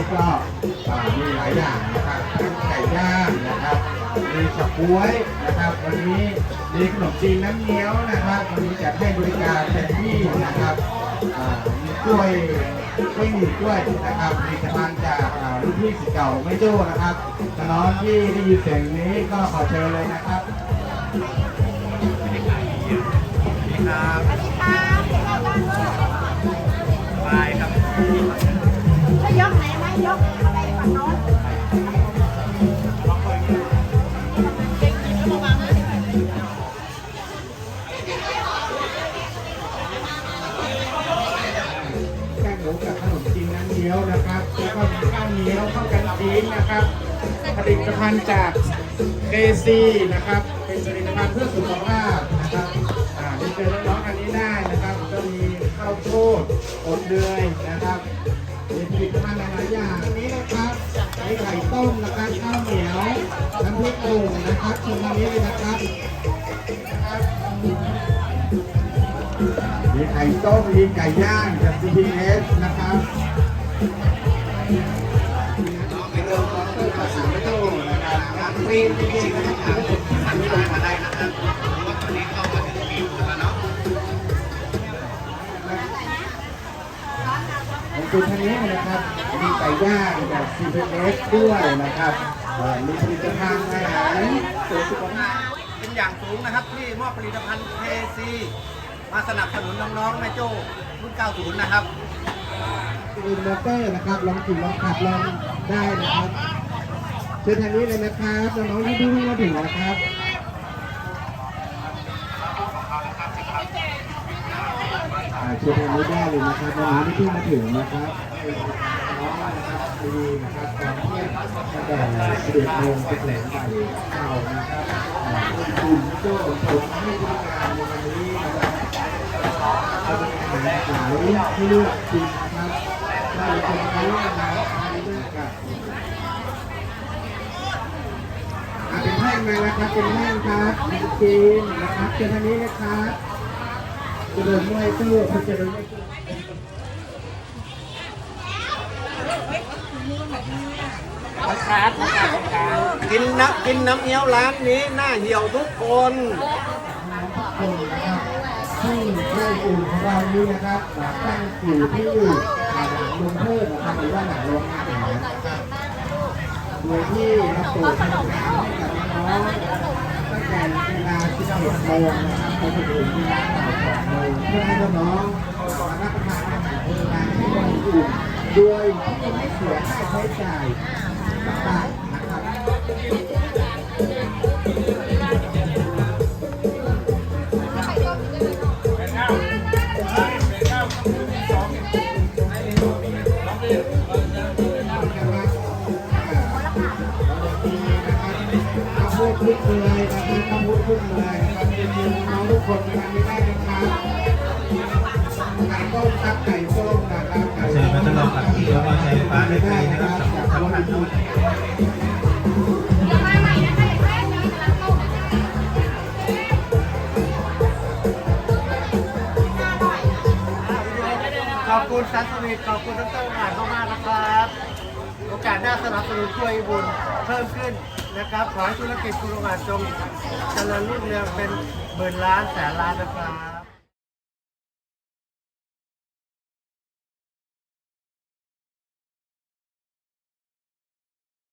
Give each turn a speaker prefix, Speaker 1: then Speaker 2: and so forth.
Speaker 1: นะ
Speaker 2: ครับวันนี้ก็อ่ามีหลายอย่างนะครับทั้งไก่ย่างนะครับ มีสับก้วยนะครับ วันนี้มีขนมจีนน้ำเงี้ยวนะครับ วันนี้จัดให้บริการเต็มที่นะครับอ่ามีกล้วยไม่มีกล้วยนะครับมีกำลังจากอ่ารุ่นพี่สิษย์เก่าไม่โจ้นะครับน้องที่ได้ยินเสียงนี้ก็ขอเชิญเลยนะครับ
Speaker 3: จะ ยกไหนไหมยกอะไรฝั่งโน้น
Speaker 2: แกงหมูกับขนมจีนน้ำเงี้ยวนะครับแล้วก็มีข้าวเหนียวข้าวกันจีนนะครับ ผลิตภัณฑ์จากเอซีนะครับ เป็นผลิตภัณฑ์เพื่อสุขภาพนะครับอ่าที่เจอน้องๆอันนี้ได้นะครับ ก็มีข้าวโพดอดเดือยนะครับ มีผลิตภัณฑ์หลายอย่างนี้นะครับมีไข่ต้มนะครับข้าวเหนียวน้ำพริกโอ่งนะครับชิมอันนี้เลยนะครับมีไข่ต้มมีไก่ย่างจาก CPS นะครับเดินคอนเตอร์ภาษาไม่ต้องนะครับงานฟรีจริงๆนะครับอันนี้ลงมาได้นะครับ ของคุณท่านนี้นะครับ มีไก่ย่างจาก CPS ด้วยนะครับเอ่อมีผลิตภัณฑ์อาหารเสริมสุขภาพ
Speaker 4: เป็นอย่างสูงนะครับ ที่มอบผลิตภัณฑ์ KC มาสนับสนุนน้องๆแม่โจ้รุ่น 90 นะครับ
Speaker 2: อินเวอร์เตอร์นะครับลองขี่ลองขับลองได้นะครับเชิญทางนี้เลยนะครับน้องๆที่เพิ่งมาถึงนะครับอ่า เชิญทางนี้ได้เลยนะครับน้องๆที่เพิ่งมาถึงนะครับน้องนะครับดีนะครับตอนเที่ยงตั้งแต่11โมงไปถึงบ่ายเก้านะครับคุณโจ้ผมให้บริการในวันนี้นะครับเราเป็นอาหารหลายที่เลือกจริงนะครับเราเป็นเขานะครับในเรื่องกับเป็นแท่งมานะครับเป็นแท่งครับเป็นจีนนะครับเชิญทางนี้นะครับ จะเดินมวยตู้จะเดินมวยตู้
Speaker 4: กินน้ำกินน้ำเงี้ยวร้านนี้หน้าเหี่ยวทุกคน
Speaker 2: คนนะครับที่ไร่อุ่นของเรานี้นะครับตั้งอยู่ที่หลังลงเพิ่มนะครับหรือว่าหลังโรงอาหารนะครับ ดยที่เราเปิดให้บริการให้กับน้องตั้งแต่เวลา11โมงนะครับไปจนถึงเวลาบ่าย2โมงเพื่อให้น้องๆรับประทานอาหารในเวลาที่มันอุ่นโดยที่ไม่เสียค่าใช้จ่ายต่าง ขึ้นเลยนะครับข้าวโพดขึ้นเลยนะครับจริงๆน้องทุกคนมาทานไม่ได้นะครับไก่ต้มครับไก่ต้มนะครับไก่
Speaker 5: เชิญมาทดลองกับที่แล้วก็ใช้ฟฟ้าได้ฟรีนะครับสำหรับทั้งท่านด้วย
Speaker 4: ขอบคุณซันสวีทขอบคุณทั้งเจ้าหน้าที่มากๆนะครับ โอกาสหน้าสนับสนุนช่วยบุญเพิ่มขึ้น นะครับ ขอให้ธุรกิจคุณลุงอานจงเจริญรุ่งเรืองเป็นหมื่นล้านแสนล้านนะครับ